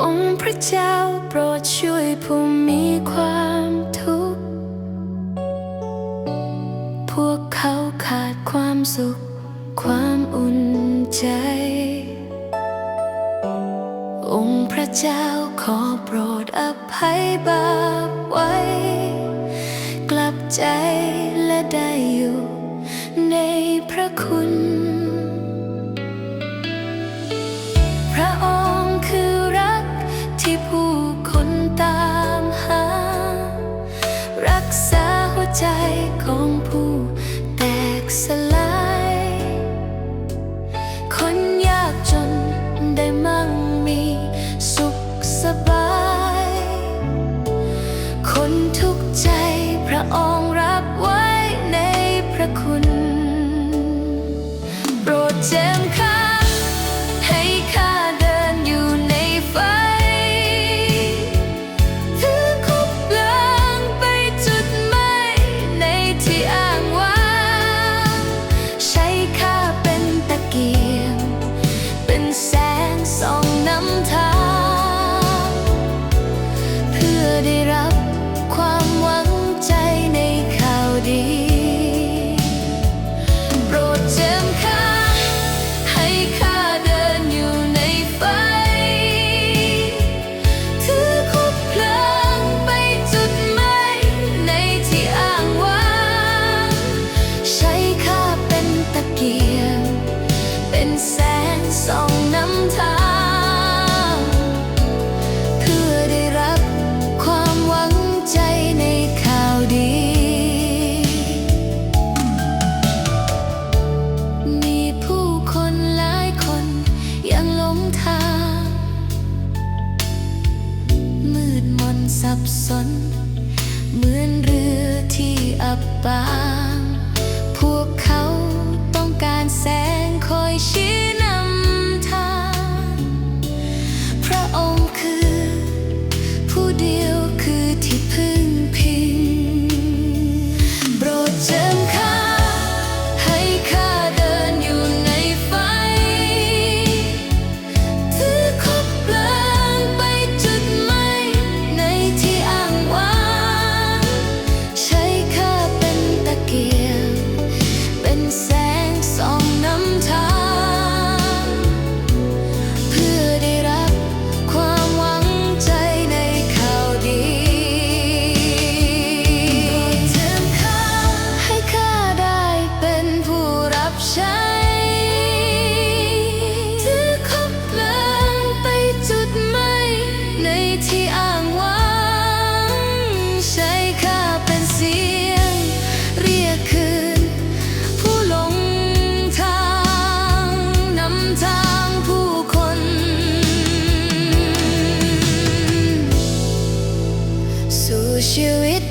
องค์พระเจ้าโปรดช่วยผู้มีความทุกข์ พวกเขาขาดความสุข ความอุ่นใจ องค์พระเจ้าขอโปรดอภัยบาปไว้ กลับใจและได้อยู่ในพระคุณ ใจของผู้แตกสลาย คนยากจนได้มั่งมีสุขสบาย คนทุกใจพระองค์ แสงส่องนำทาง เพื่อได้รับความหวังใจในข่าวดี มีผู้คนหลายคนยังหลงทาง มืดมนสับสน เหมือนเรือที่อับปาง พวกเขาต้องการแสงคอยชี้ ใจอคบเพลิงไปจุดไหมในที่อ้างว้งใช้ค่าเป็นเสียง เรียกคืน ผู้หลงทางนำทางผู้คน สู่ชีวิต